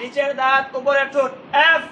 নিচের দাঁত উপরের ঠোঁট এফ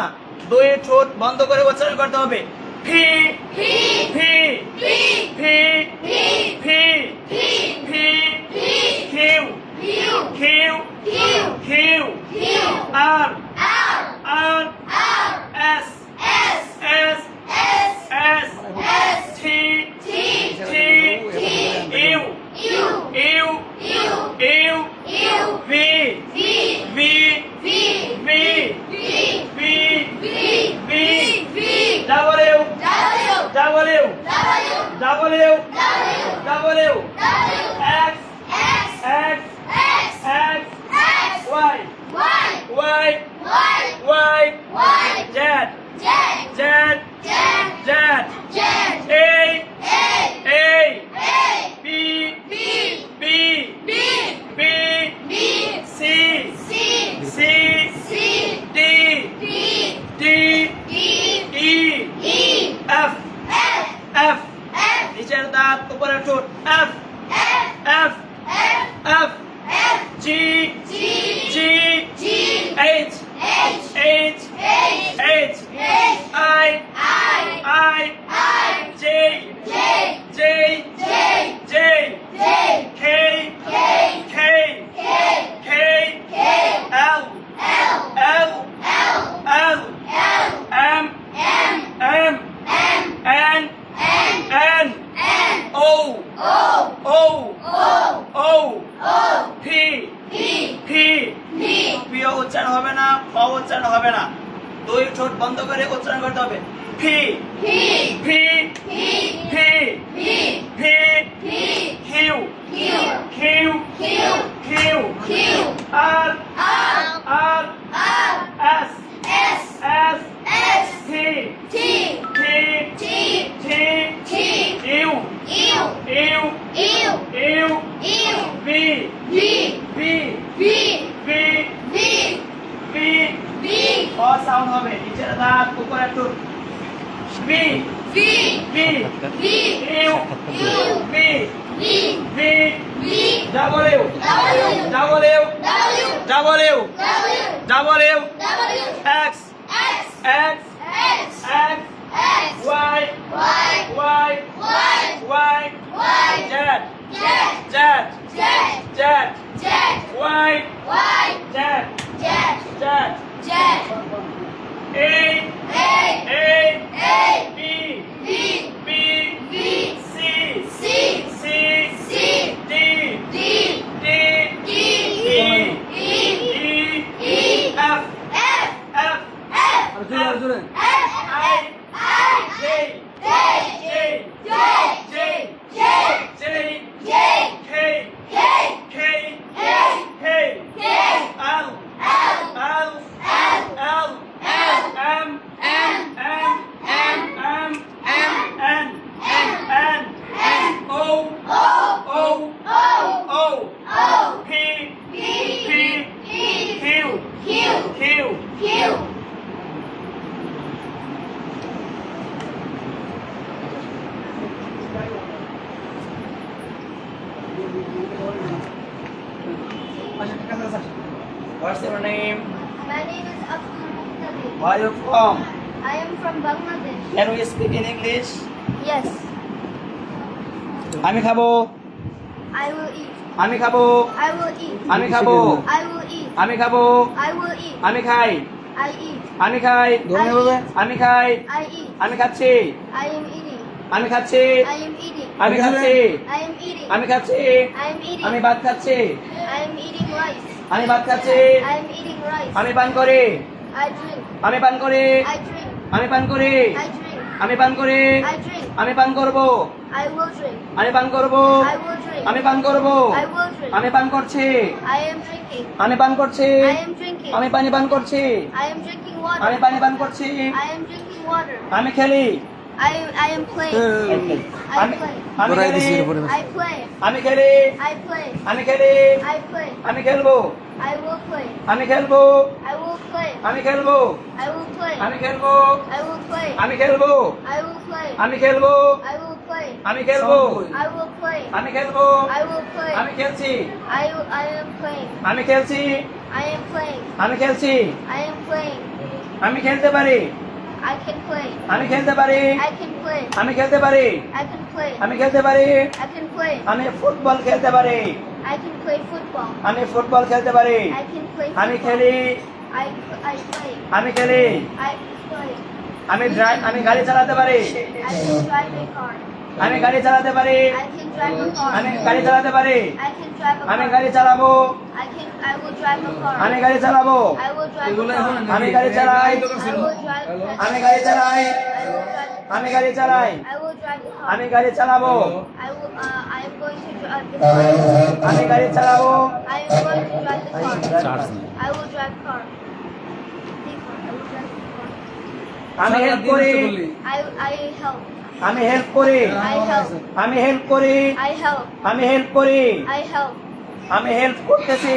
না দুই ঠোঁট বন্ধ করে উচ্চারণ করতে হবে ফি ফি ফি ফি ফি খেউ খেউ খেউ R R W. W. X. X. X. X X Y. Y. Y. Y Y Z Z Z. Z. Z. A. A. N O. O. O O P. P. প্রিয় উচ্চারণ হবে না, প উচ্চারণ হবে না। দুই ঠোঁট বন্ধ করে উচ্চারণ করতে হবে। ফি ফি ফি ফি কিউ ভি ক সাউন্ড হবে নিচের দাঁত উপরের ঠোঁট V V U V V W W W W X X X your name? My name is Abdul Muqtadir. Where are you from? I am from Bangladesh. Can we speak in English? Yes, আমি খাব I will eat. আমি খাব I will eat. আমি খাব I will eat. আমি খাব I will eat. আমি খাই I eat. আমি খাই ধরে বাবা। আমি খাই I eat. আমি খাচ্ছি I am eating. আমি খাচ্ছি। আমি খাচ্ছি। আমি খাচ্ছি। আমি ভাত খাচ্ছি। আমি ভাত খাচ্ছি। আমি পান করে। আমি পান করে। আমি পান করে। আমি পান করে। আমি পান করব। আমি পান করব। আমি পান করব। আমি পান করছি। আমি পান করছি। আমি পানি পান করছি। আমি পানি পান করছি। আমি খেলি। I am, I am playing. I আমি play. আমি খেলি I play. আমি খেলি I play. আমি খেলি I play. আমি খেলব I will play. আমি খেলব I will play. আমি খেলব I will play. আমি খেলব I will play. আমি খেলব I will play. আমি খেলব I will play. আমি খেলব I will play. আমি খেলব I will play. আমি খেলছি I, I am playing. আমি খেলছি I am playing. আমি খেলছি I am playing. আমি খেলতে পারি I can play. আমি খেলতে পারি I can play. আমি খেলতে পারি I can play. আমি খেলতে পারি I can play. আমি ফুটবল খেলতে পারি I can play football. আমি ফুটবল খেলতে পারি I can play আমি football. খেলি I, I play. আমি খেলি I play. আমি ড্রাইভ আমি গাড়ি চালাতে পারি I can drive a car. আমি গাড়ি চালাতে পারি I can drive a car. আমি গাড়ি চালাতে পারি I can drive a car. আমি গাড়ি চালাবো I can. I will drive a car. আমি গাড়ি চালাবো I will. আমি গাড়ি চালাই। আমি গাড়ি চালাই। আমি গাড়ি চালাই। আমি গাড়ি চালাবো। আমি গাড়ি চালাবো। আমি হেল্প করি। আমি হেল্প করি। আমি হেল্প করি। আমি হেল্প করি। আমি হেল্প করতেছি।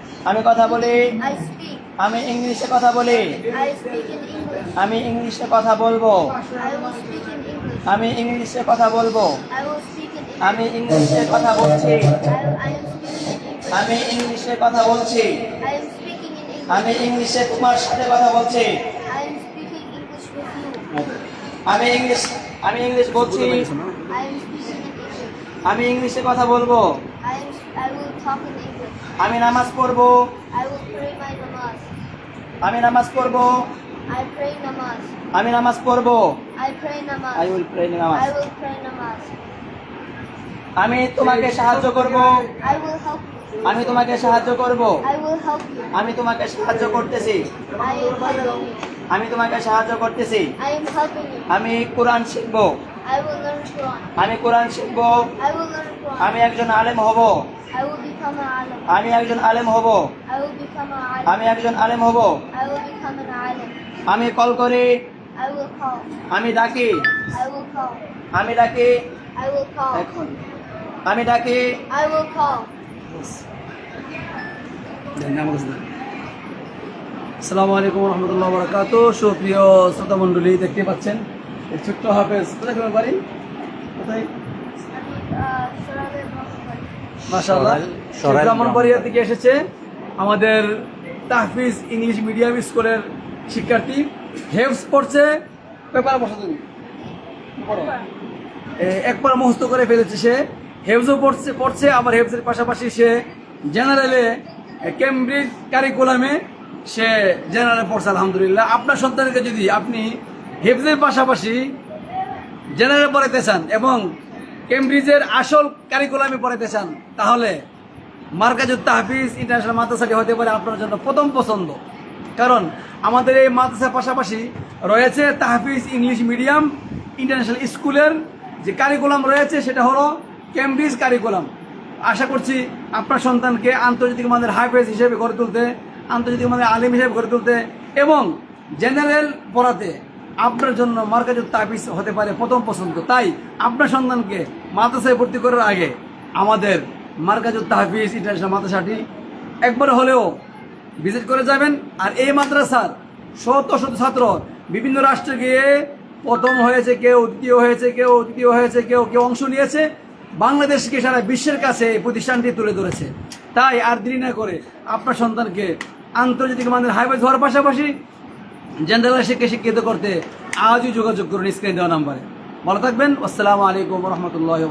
আমি কথা বলি। আমি ইংলিশে কথা বলি। আমি ইংলিশে কথা বলব। আমি ইংলিশে কথা বলব। আমি ইংলিশে কথা বলছি। আমি ইংলিশে কথা বলছি। আমি ইংলিশে তোমার সাথে কথা বলছি। আমি ইংলিশ আমি ইংলিশ বলছি। আমি ইংলিশে কথা বলব। আমি নামাজ পড়ব। আমি নামাজ পড়ব। আমি নামাজ পড়ব। আই উইল প্রে নামাজ আমি তোমাকে সাহায্য করব। আমি তোমাকে সাহায্য করব। আমি তোমাকে সাহায্য করতেছি। আমি তোমাকে সাহায্য করতেছি। আমি কোরআন শিখব। আমি কোরআন শিখব। আমি একজন আলেম হব। আমি একজন আলেম হব। আমি একজন আলেম হব। আমি কল করি। আমি ডাকি। আমি ডাকি। আমি ডাকি। আসসালামু আলাইকুম রহমতুল্লাহ বরকাত সুপ্রিয় শ্রোতা মন্ডলী দেখতে পাচ্ছেন? ছোট্ট হাফেজ কোথায় তোমার বাড়ি? কোথায়? ব্রাহ্মণবাড়িয়া থেকে এসেছে আমাদের তাহফিজ ইংলিশ মিডিয়াম স্কুলের শিক্ষার্থী। হেফস পড়ছে পেপার বসা তুমি। একবার মুহস্ত করে ফেলেছে সে। হেফজও পড়ছে পড়ছে আবার হেফজের পাশাপাশি সে জেনারেলে কেমব্রিজ কারিকুলামে সে জেনারেলে পড়ছে আলহামদুলিল্লাহ। আপনার সন্তানকে যদি আপনি হেফজের পাশাপাশি জেনারেল পড়াইতে চান এবং কেমব্রিজের আসল কারিকুলামে পড়াইতে চান, তাহলে মার্কাজুত তাহফিজ ইন্টারন্যাশনাল মাদ্রাসাটি হতে পারে আপনার জন্য প্রথম পছন্দ। কারণ আমাদের এই মাদ্রাসার পাশাপাশি রয়েছে তাহফিজ ইংলিশ মিডিয়াম ইন্টারন্যাশনাল স্কুলের যে কারিকুলাম রয়েছে, সেটা হলো কেমব্রিজ কারিকুলাম আশা করছি আপনার সন্তানকে আন্তর্জাতিক মানের হাইফেজ হিসেবে গড়ে তুলতে, আন্তর্জাতিক মানের আলিম হিসেবে গড়ে তুলতে এবং জেনারেল পড়াতে আপনার জন্য মার্কাজুত তাবিজ হতে পারে প্রথম পছন্দ। তাই আপনার সন্তানকে মাদ্রাসায় ভর্তি করার আগে আমাদের মার্কাজুল তাহফিজ ইন্টারন্যাশনাল মাদ্রাসাটি একবার হলেও ভিজিট করে যাবেন। আর এই মাদ্রাসার শত শত ছাত্র বিভিন্ন রাষ্ট্রে গিয়ে প্রথম হয়েছে কেউ, দ্বিতীয় হয়েছে কেউ, তৃতীয় হয়েছে কেউ কেউ অংশ নিয়েছে। বাংলাদেশকে সারা বিশ্বের কাছে এই প্রতিষ্ঠানটি তুলে ধরেছে। তাই আর দেরি না করে আপনার সন্তানকে আন্তর্জাতিক মানের হাইওয়ে হওয়ার পাশাপাশি জেনারেল শিক্ষা শিক্ষিত করতে আজই যোগাযোগ করুন স্ক্রিন দেওয়া নাম্বারে। ভালো থাকবেন। আসসালামু আলাইকুম রহমতুল্লাহ